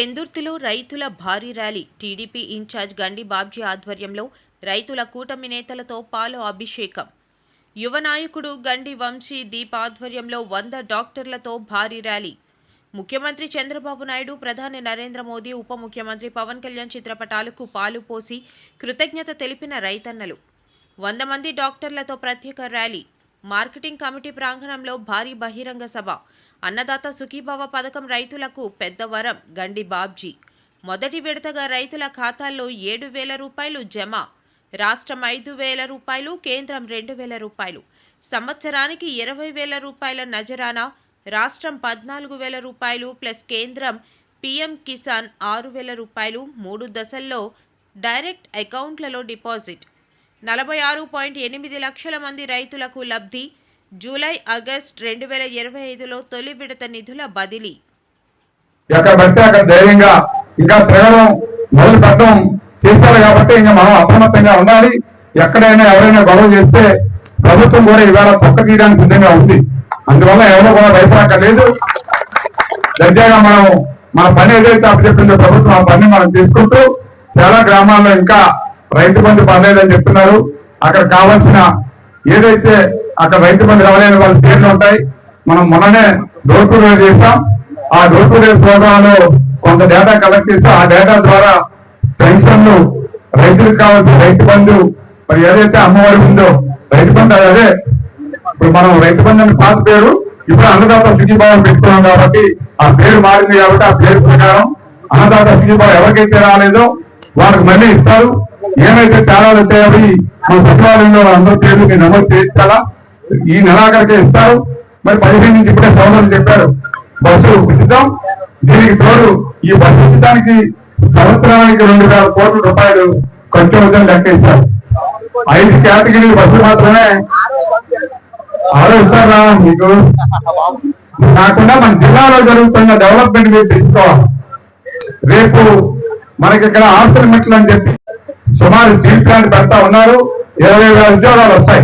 పెందుర్తిలో రైతుల భారీ rally. TDP in charge Gandi Babji ఆధ్వర్యంలో రైతుల కూటమి నేతలతో పాలు అభిషేకం. యువ నాయకుడు గండి వంశీ దీప్ ఆధ్వర్యంలో వంద డాక్టర్లతో భారీ ర్యాలీ. ముఖ్యమంత్రి చంద్రబాబు నాయుడు ప్రధాని నరేంద్ర మోదీ ఉప ముఖ్యమంత్రి పవన్ కళ్యాణ్ చిత్రపటాలకు పాలు పోసి కృతజ్ఞత తెలిపిన రైతన్నలు. వంద మంది డాక్టర్లతో ప్రత్యేక ర్యాలీ. మార్కెటింగ్ కమిటీ ప్రాంగణంలో భారీ బహిరంగ సభ. అన్నదాత సుఖీభవ పథకం రైతులకు పెద్ద వరం గండి బాబ్జీ. మొదటి విడతగా రైతుల ఖాతాల్లో ఏడు వేల రూపాయలు జమ. రాష్ట్రం ఐదు వేల రూపాయలు కేంద్రం రెండు వేల రూపాయలు. సంవత్సరానికి ఇరవై వేల రూపాయల నజరానా. రాష్ట్రం పద్నాలుగు వేల రూపాయలు ప్లస్ కేంద్రం పీఎం కిసాన్ ఆరు వేల రూపాయలు మూడు దశల్లో డైరెక్ట్ అకౌంట్లలో డిపాజిట్. నలభై ఆరు పాయింట్ ఎనిమిది లక్షల మంది రైతులకు లబ్ధి జూలై ఆగస్ట్ రెండు వేల ఇరవై ఐదులో తొలి విడత నిధుల బదిలీ. ఎక్కడ పడితే అక్కడ ధైర్యంగా ఇంకా తిరగడం మొదలు పెట్టడం చేశారు కాబట్టి ఇంకా మనం అప్రమత్తంగా ఉండాలి. ఎక్కడైనా ఎవరైనా గొడవ చేస్తే ప్రభుత్వం కూడా ఇవాళ పక్క తీయడానికి సిద్ధంగా ఉంది. అందువల్ల ఎవరో కూడా భయపడక్కర్లేదు. దర్జాగా మనం మన పని ఏదైతే అప్పచెప్పిందో ప్రభుత్వం ఆ పని మనం తీసుకుంటూ చాలా గ్రామాల్లో ఇంకా రైతు బంధు పడలేదని చెప్తున్నారు. అక్కడ కావాల్సిన ఏదైతే అక్కడ రైతు బంధు రావాలని వాళ్ళ పేర్లు ఉంటాయి. మనం మొన్ననే డోర్ టు డోర్ చేసాం ఆ డోర్ టు డోర్ ప్రోగ్రాంలో కొంత డేటా కలెక్ట్ చేసి ఆ డేటా ద్వారా పెన్షన్లు రైతులకు కావాల్సిన రైతు బంధు మరి ఏదైతే అమ్మవారి ఉందో రైతు బంధు అదే ఇప్పుడు మనం రైతు బంధు అని పాత పేరు ఇప్పుడు అన్నదాత సుఖీభావం పెట్టుకున్నాం కాబట్టి ఆ పేరు మారింది కాబట్టి ఆ పేరు ప్రకారం అన్నదాత సుఖీభావం ఎవరికైతే రాలేదో వాళ్ళకి మళ్ళీ ఇస్తారు. ఏమైతే తేడాలు వచ్చాయో అవి మన సచివాలయంలో అందరి పేర్లు మీరు నమోదు చేయించాలా? ఈ నెలాఖరికే ఇస్తారు. మరి పదిహేను నుంచి ఇప్పుడే సోదరులు చెప్పారు. బస్సు ఉచితం. దీనికి తోడు ఈ బస్సు ఉచితానికి సంవత్సరానికి రెండు వేల కోట్ల రూపాయలు ఖర్చు అవుతుందని లెక్కేస్తారు ఐదు కేటగిరీ బస్సులు మాత్రమే ఆలోచిస్తారా మీకు? కాకుండా మన జిల్లాలో జరుగుతున్న డెవలప్మెంట్ మీరు తెలుసుకోవాలి. రేపు మనకి ఇక్కడ హాస్టల్ మెట్లు అని చెప్పి సుమారు స్టీల్ ప్లాంట్ పెడతా ఉన్నారు. ఇరవై వేల ఉద్యోగాలు వస్తాయి.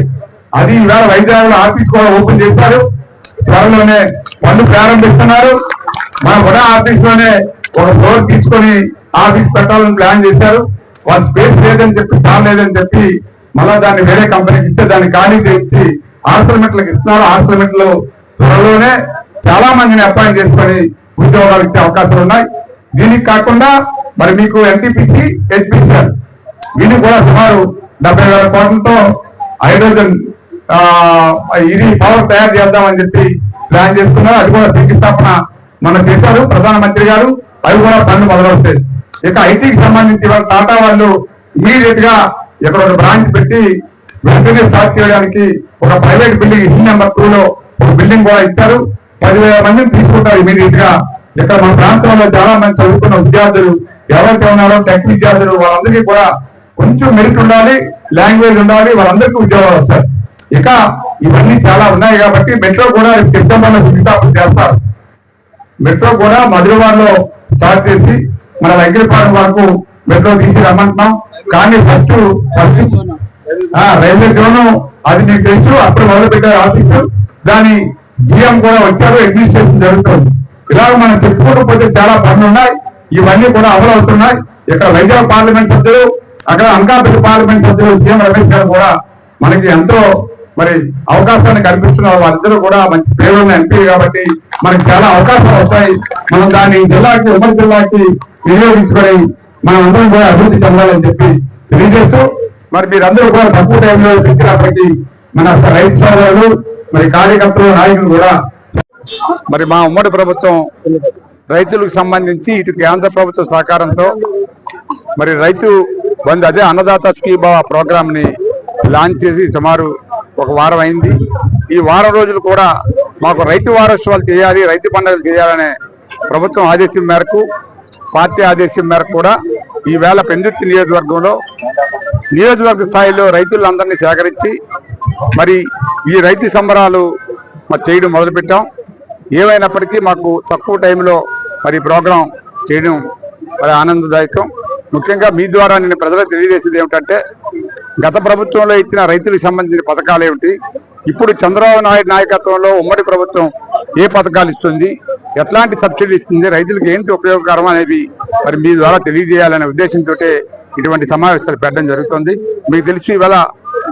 అది ఇవాళ వైద్యాలయ ఆఫీస్ కూడా ఓపెన్ చేశారు. త్వరలోనే పనులు ప్రారంభిస్తున్నారు. మన కూడా ఆఫీస్లోనే ఒక ఫ్లోర్ తీసుకొని ఆఫీస్ పెట్టాలని ప్లాన్ చేశారు. వాళ్ళు స్పేస్ లేదని చెప్పి చాలా లేదని చెప్పి మళ్ళా దాన్ని వేరే కంపెనీకి ఇస్తే దాన్ని ఖాళీ చేసి హాస్టల్ మెట్లకు ఇస్తున్నారు. హాస్టల్ మెట్లు త్వరలోనే చాలా మందిని అపాయింట్ చేసుకొని ఉద్యోగాలు ఇచ్చే అవకాశాలు ఉన్నాయి. దీనికి కాకుండా మరి మీకు ఎన్టీపీసీ హెచ్పిసిఎల్ వీళ్ళు కూడా సుమారు డెబ్బై వేల కోట్లతో హైడ్రోజన్ ఇది పవర్ తయారు చేద్దామని చెప్పి ప్లాన్ చేసుకున్నారు అది కూడా శంకుస్థాపన మనం చేశారు ప్రధానమంత్రి గారు. అవి కూడా పనులు మొదలవుతాయి. ఇక ఐటీకి సంబంధించి వాళ్ళ టాటా వాళ్ళు ఇమీడియట్గా ఇక్కడ ఒక బ్రాంచ్ పెట్టి వెంటనే స్టార్ట్ చేయడానికి ఒక private building in number two లో ఒక బిల్డింగ్ కూడా ఇచ్చారు. పదివేల మందిని తీసుకుంటారు ఇమీడియట్గా. ఇక్కడ మన ప్రాంతంలో చాలా మంది చదువుకున్న విద్యార్థులు ఎవరైతే ఉన్నారో టెక్ విద్యార్థులు వాళ్ళందరికీ కూడా కొంచెం మెరిట్ ఉండాలి లాంగ్వేజ్ ఉండాలి వాళ్ళందరికీ ఉద్యోగాలు వస్తారు ఇక ఇవన్నీ చాలా ఉన్నాయి కాబట్టి మెట్రో కూడా సెప్టెంబర్లో చేస్తారు. మెట్రో కూడా మధురవాడలో స్టార్ట్ చేసి మన వెంకటపాడు వరకు మెట్రో తీసి రమ్మంటున్నాం. కానీ ఫస్ట్ ఫస్ట్ రైల్వే జోన్ అది మీకు తెలుసు అప్పుడు మొదలు పెట్టారు ఆఫీసు. దాని జిఎం కూడా వచ్చారు అడ్మినిస్ట్రేషన్ జరుగుతుంది. ఇలాగ మనం చెప్పుకుంటూ పోతే చాలా పనులు ఉన్నాయి. ఇవన్నీ కూడా అమలు అవుతున్నాయి. ఇక్కడ వైజాగ్ పార్లమెంట్ సభ్యులు అక్కడ అనకాపల్లి పార్లమెంట్ సభ్యులు సీఎం రమేష్ గారు కూడా మనకి ఎంతో మరి అవకాశాన్ని కల్పిస్తున్నారు వారిద్దరూ కూడా మంచి పేరున్న ఎంపీ కాబట్టి మనకి చాలా అవకాశాలు వస్తాయి. మనం దాన్ని జిల్లాకి ఉమ్మడి జిల్లాకి వినియోగించుకొని మనం అందరం కూడా అభివృద్ధి చెందాలని చెప్పి తెలియజేస్తూ మరి మీరందరూ కూడా తక్కువ టైంలో పెట్టినప్పటికీ మన రైతు సోదరులు మరి కార్యకర్తలు నాయకులు కూడా మరి మా ఉమ్మడి ప్రభుత్వం రైతులకు సంబంధించి ఇటు కేంద్ర ప్రభుత్వ సహకారంతో మరి రైతు బంధు అదే అన్నదాత స్కీభావ ప్రోగ్రామ్ని లాంచ్ చేసి సుమారు ఒక వారం అయింది. ఈ వారం రోజులు కూడా మాకు రైతు వారోత్సవాలు చేయాలి రైతు పండుగలు చేయాలనే ప్రభుత్వం ఆదేశం మేరకు పార్టీ ఆదేశం మేరకు కూడా ఈవేళ పెందుర్తి నియోజకవర్గంలో నియోజకవర్గ స్థాయిలో రైతులందరినీ సేకరించి మరి ఈ రైతు సంబరాలు మరి చేయడం మొదలుపెట్టాం. ఏమైనప్పటికీ మాకు తక్కువ టైంలో మరి ప్రోగ్రాం చేయడం మరి ఆనందదాయకం. ముఖ్యంగా మీ ద్వారా నేను ప్రజలకు తెలియజేసేది ఏమిటంటే గత ప్రభుత్వంలో ఇచ్చిన రైతులకు సంబంధించిన పథకాలు ఏమిటి? ఇప్పుడు చంద్రబాబు నాయుడు నాయకత్వంలో ఉమ్మడి ప్రభుత్వం ఏ పథకాలు ఇస్తుంది? ఎట్లాంటి సబ్సిడీ ఇస్తుంది? రైతులకు ఏంటి ఉపయోగకరం అనేది మరి మీ ద్వారా తెలియజేయాలనే ఉద్దేశంతో ఇటువంటి సమావేశాలు పెట్టడం జరుగుతుంది. మీకు తెలిసి ఇవాళ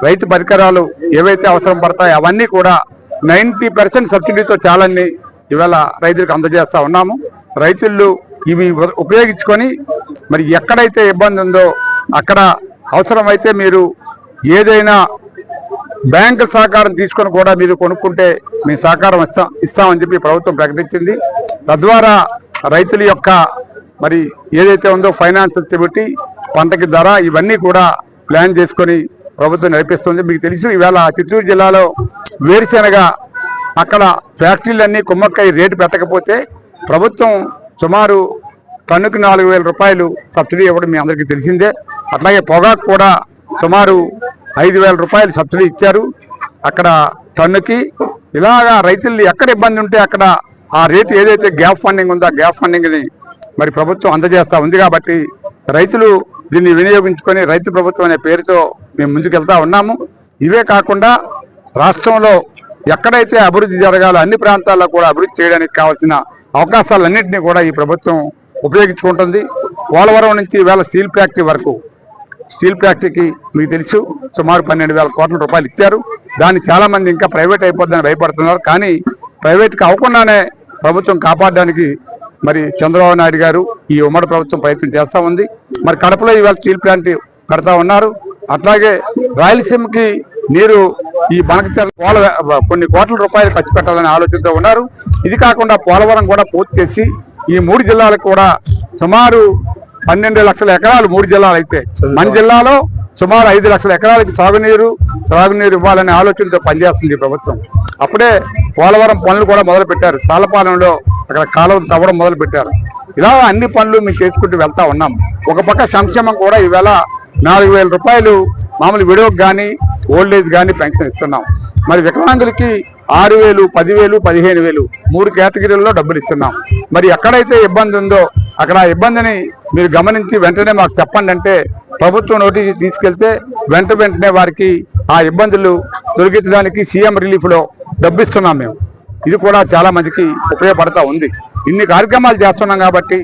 రైతు పరికరాలు ఏవైతే అవసరం పడతాయో అవన్నీ కూడా నైంటీ పర్సెంట్ సబ్సిడీతో చాలన్నీ ఇవాళ రైతులకు అందజేస్తా ఉన్నాము. రైతులు ఇవి ఉపయోగించుకొని మరి ఎక్కడైతే ఇబ్బంది ఉందో అక్కడ అవసరమైతే మీరు ఏదైనా బ్యాంకు సహకారం తీసుకొని కూడా మీరు కొనుక్కుంటే మీ సహకారం ఇస్తాం ఇస్తామని చెప్పి ప్రభుత్వం ప్రకటించింది. తద్వారా రైతుల యొక్క మరి ఏదైతే ఉందో ఫైనాన్స్ పెట్టి పంటకి ధర ఇవన్నీ కూడా ప్లాన్ చేసుకొని ప్రభుత్వం నడిపిస్తుంది. మీకు తెలుసు ఈవేళ చిత్తూరు జిల్లాలో వేరుశెనగ అక్కడ ఫ్యాక్టరీలన్నీ కుమ్మక్కై రేటు పెట్టకపోతే ప్రభుత్వం సుమారు టన్నుకు నాలుగు వేల రూపాయలు సబ్సిడీ ఇవ్వడం మీ అందరికీ తెలిసిందే. అట్లాగే పొగాకు కూడా సుమారు ఐదు వేల రూపాయలు సబ్సిడీ ఇచ్చారు. అక్కడ టన్నుకి ఇలాగా రైతులు ఎక్కడ ఇబ్బంది ఉంటే అక్కడ ఆ రేటు ఏదైతే గ్యాప్ ఫండింగ్ ఉందో ఆ గ్యాప్ ఫండింగ్ని మరి ప్రభుత్వం అందజేస్తూ ఉంది కాబట్టి రైతులు దీన్ని వినియోగించుకొని రైతు ప్రభుత్వం అనే పేరుతో మేము ముందుకెళ్తా ఉన్నాము. ఇవే కాకుండా రాష్ట్రంలో ఎక్కడైతే అభివృద్ధి జరగాలో అన్ని ప్రాంతాల్లో కూడా అభివృద్ధి చేయడానికి కావాల్సిన అవకాశాలన్నింటినీ కూడా ఈ ప్రభుత్వం ఉపయోగించుకుంటుంది. పోలవరం నుంచి వేళ స్టీల్ ఫ్యాక్టరీ వరకు స్టీల్ ఫ్యాక్టరీకి మీకు తెలుసు సుమారు పన్నెండు వేల కోట్ల రూపాయలు ఇచ్చారు. దాన్ని చాలామంది ఇంకా ప్రైవేట్ అయిపోద్దని భయపడుతున్నారు. కానీ ప్రైవేట్కి అవ్వకుండానే ప్రభుత్వం కాపాడడానికి మరి చంద్రబాబు నాయుడు గారు ఈ ఉమ్మడి ప్రభుత్వం ప్రయత్నం చేస్తూ ఉంది. మరి కడపలో ఇవాళ స్టీల్ ప్లాంట్ కడతా ఉన్నారు. అట్లాగే రాయలసీమకి నీరు ఈ బనకచర్ల పోల కొన్ని కోట్ల రూపాయలు ఖర్చు పెట్టాలని ఆలోచనతో ఉన్నారు. ఇది కాకుండా పోలవరం కూడా పూర్తి చేసి ఈ మూడు జిల్లాలకు కూడా సుమారు పన్నెండు లక్షల ఎకరాలు మూడు జిల్లాలు అయితే. మన జిల్లాలో సుమారు ఐదు లక్షల ఎకరాలకి సాగునీరు సాగునీరు ఇవ్వాలనే ఆలోచనతో పనిచేస్తుంది ప్రభుత్వం. అప్పుడే పోలవరం పనులు కూడా మొదలు పెట్టారు తాళపాలెంలో అక్కడ కాలువలు తవ్వడం మొదలు పెట్టారు ఇలా అన్ని పనులు మేము చేసుకుంటూ వెళ్తా ఉన్నాం. ఒక పక్క సంక్షేమం కూడా ఈవేళ నాలుగు వేల రూపాయలు మామూలు విడోకి కానీ ఓల్డ్ ఏజ్ కానీ పెన్షన్ ఇస్తున్నాం. మరి వికలాంగులకి ఆరు వేలు పదివేలు పదిహేను వేలు మూడు కేటగిరీల్లో డబ్బులు ఇస్తున్నాం. మరి ఎక్కడైతే ఇబ్బంది ఉందో అక్కడ ఆ ఇబ్బందిని మీరు గమనించి వెంటనే మాకు చెప్పండి అంటే ప్రభుత్వం నోటీసు తీసుకెళ్తే వెంట వెంటనే వారికి ఆ ఇబ్బందులు తొలగించడానికి సీఎం రిలీఫ్లో డబ్బిస్తున్నాం డబ్బు ఇస్తున్నాం మేము. ఇది కూడా చాలా మందికి ఉపయోగపడతా ఉంది. ఇన్ని కార్యక్రమాలు చేస్తున్నాం కాబట్టి